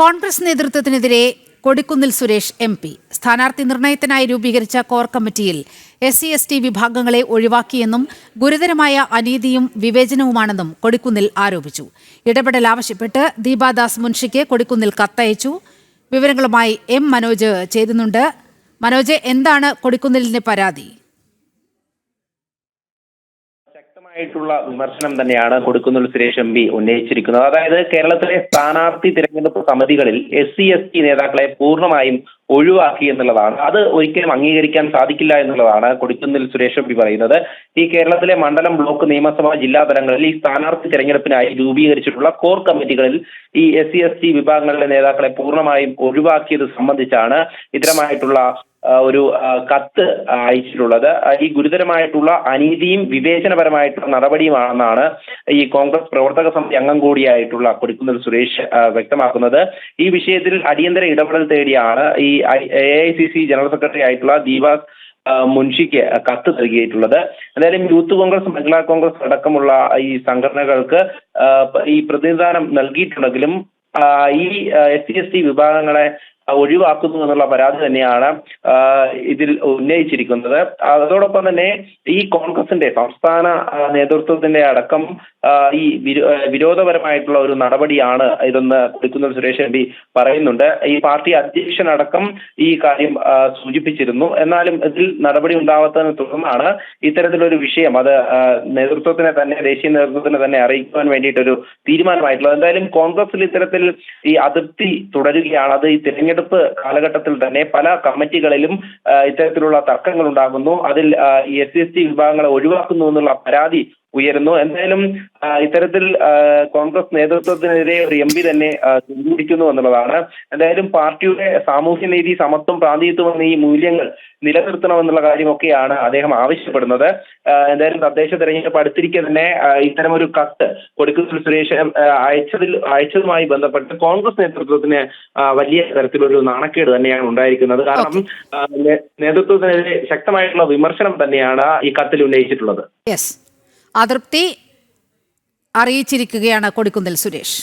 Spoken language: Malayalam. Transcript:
കോൺഗ്രസ് നേതൃത്വത്തിനെതിരെ കൊടിക്കുന്നിൽ സുരേഷ് എം പി. സ്ഥാനാർത്ഥി നിർണയത്തിനായി രൂപീകരിച്ച കോർ കമ്മിറ്റിയിൽ എസ് സി എസ് ടി വിഭാഗങ്ങളെ ഒഴിവാക്കിയെന്നും ഗുരുതരമായ അനീതിയും വിവേചനവുമാണെന്നും കൊടിക്കുന്നിൽ ആരോപിച്ചു. ഇടപെടൽ ആവശ്യപ്പെട്ട് ദീപാദാസ് മുൻഷിക്ക് കൊടിക്കുന്നിൽ കത്തയച്ചു. വിവരങ്ങളുമായി എം മനോജ് ചേരുന്നുണ്ട്. മനോജ് എന്താണ് കൊടിക്കുന്നിലിന്റെ പരാതി? ശക്തമായിട്ടുള്ള വിമർശനം തന്നെയാണ് കൊടുക്കുന്നുള്ള സുരേഷ് എം പി ഉന്നയിച്ചിരിക്കുന്നത്. അതായത് കേരളത്തിലെ സ്ഥാനാർത്ഥി തിരഞ്ഞെടുപ്പ് സമിതികളിൽ എസ് സി എസ് ടി നേതാക്കളെ പൂർണമായും ഒഴിവാക്കി എന്നുള്ളതാണ്. അത് ഒരിക്കലും അംഗീകരിക്കാൻ സാധിക്കില്ല എന്നുള്ളതാണ് കൊടിക്കുന്നിൽ സുരേഷ് എം പി പറയുന്നത്. ഈ കേരളത്തിലെ മണ്ഡലം ബ്ലോക്ക് നിയമസഭാ ജില്ലാ തലങ്ങളിൽ ഈ സ്ഥാനാർത്ഥി തിരഞ്ഞെടുപ്പിനായി രൂപീകരിച്ചിട്ടുള്ള കോർ കമ്മിറ്റികളിൽ ഈ എസ് സി എസ് ടി വിഭാഗങ്ങളിലെ നേതാക്കളെ പൂർണമായും ഒഴിവാക്കിയത് സംബന്ധിച്ചാണ് ഇത്തരമായിട്ടുള്ള ഒരു കത്ത് അയച്ചിട്ടുള്ളത്. ഈ ഗുരുതരമായിട്ടുള്ള അനീതിയും വിവേചനപരമായിട്ടുള്ള നടപടിയുമാണെന്നാണ് ഈ കോൺഗ്രസ് പ്രവർത്തക സമിതി അംഗം കൂടിയായിട്ടുള്ള കൊടുക്കുന്നത് സുരേഷ് വ്യക്തമാക്കുന്നത്. ഈ വിഷയത്തിൽ അടിയന്തര ഇടപെടൽ തേടിയാണ് ഈ എ ജനറൽ സെക്രട്ടറി ആയിട്ടുള്ള ദീപാസ് മുൻഷിക്ക് കത്ത് നൽകിയിട്ടുള്ളത്. എന്തായാലും യൂത്ത് കോൺഗ്രസ് മഹിളാ കോൺഗ്രസ് അടക്കമുള്ള ഈ സംഘടനകൾക്ക് ഈ പ്രതിനിധാനം നൽകിയിട്ടുണ്ടെങ്കിലും ഈ എസ് സി എസ് ടി വിഭാഗങ്ങളെ ഒഴിവാക്കുന്നു എന്നുള്ള പരാതി തന്നെയാണ് ഇതിൽ ഉന്നയിച്ചിരിക്കുന്നത്. അതോടൊപ്പം തന്നെ ഈ കോൺഗ്രസിന്റെ സംസ്ഥാന നേതൃത്വത്തിന്റെ അടക്കം ഈ വിരോ- വിരോധപരമായിട്ടുള്ള ഒരു നടപടിയാണ് ഇതെന്ന് കുടിക്കുന്ന സുരേഷ് എം പി പറയുന്നുണ്ട്. ഈ പാർട്ടി അധ്യക്ഷനടക്കം ഈ കാര്യം സൂചിപ്പിച്ചിരുന്നു. എന്നാലും ഇതിൽ നടപടി ഉണ്ടാവാത്തതിനെ തുടർന്നാണ് ഇത്തരത്തിലൊരു വിഷയം അത് നേതൃത്വത്തിനെ തന്നെ ദേശീയ നേതൃത്വത്തിനെ തന്നെ അറിയിക്കുവാൻ വേണ്ടിയിട്ടൊരു തീരുമാനമായിട്ടുള്ളത്. എന്തായാലും കോൺഗ്രസിൽ ഇത്തരത്തിൽ ഈ അതിർത്തി തുടരുകയാണ്. അത് ഈ കാലഘട്ടത്തിൽ തന്നെ പല കമ്മിറ്റികളിലും ഇത്തരത്തിലുള്ള തർക്കങ്ങൾ ഉണ്ടാകുന്നു അതിൽ എസ് സി എസ് ടി വിഭാഗങ്ങളെ ഒഴിവാക്കുന്നു എന്നുള്ള പരാതി ഉയരുന്നു. എന്തായാലും ഇത്തരത്തിൽ കോൺഗ്രസ് നേതൃത്വത്തിനെതിരെ ഒരു എം പി തന്നെ ആ, എന്നുള്ളതാണ്. എന്തായാലും പാർട്ടിയുടെ സാമൂഹ്യനീതി സമത്വം പ്രാതിനിധ്യം എന്ന ഈ മൂല്യങ്ങൾ നിലനിർത്തണമെന്നുള്ള കാര്യമൊക്കെയാണ് അദ്ദേഹം ആവശ്യപ്പെടുന്നത്. എന്തായാലും തദ്ദേശ തെരഞ്ഞെടുപ്പ് അടുത്തിരിക്കെ തന്നെ ഇത്തരം ഒരു കത്ത് കൊടുക്കുന്ന സുരേഷ് അയച്ചതിൽ അയച്ചതുമായി ബന്ധപ്പെട്ട് കോൺഗ്രസ് നേതൃത്വത്തിന് വലിയ തരത്തിലൊരു നാണക്കേട് തന്നെയാണ് ഉണ്ടായിരിക്കുന്നത്. കാരണം നേതൃത്വത്തിനെതിരെ ശക്തമായിട്ടുള്ള വിമർശനം തന്നെയാണ് ഈ കത്തിൽ ഉന്നയിച്ചിട്ടുള്ളത്. അതൃപ്തി അറിയിച്ചിരിക്കുകയാണ് കൊടിക്കുന്നിൽ സുരേഷ്.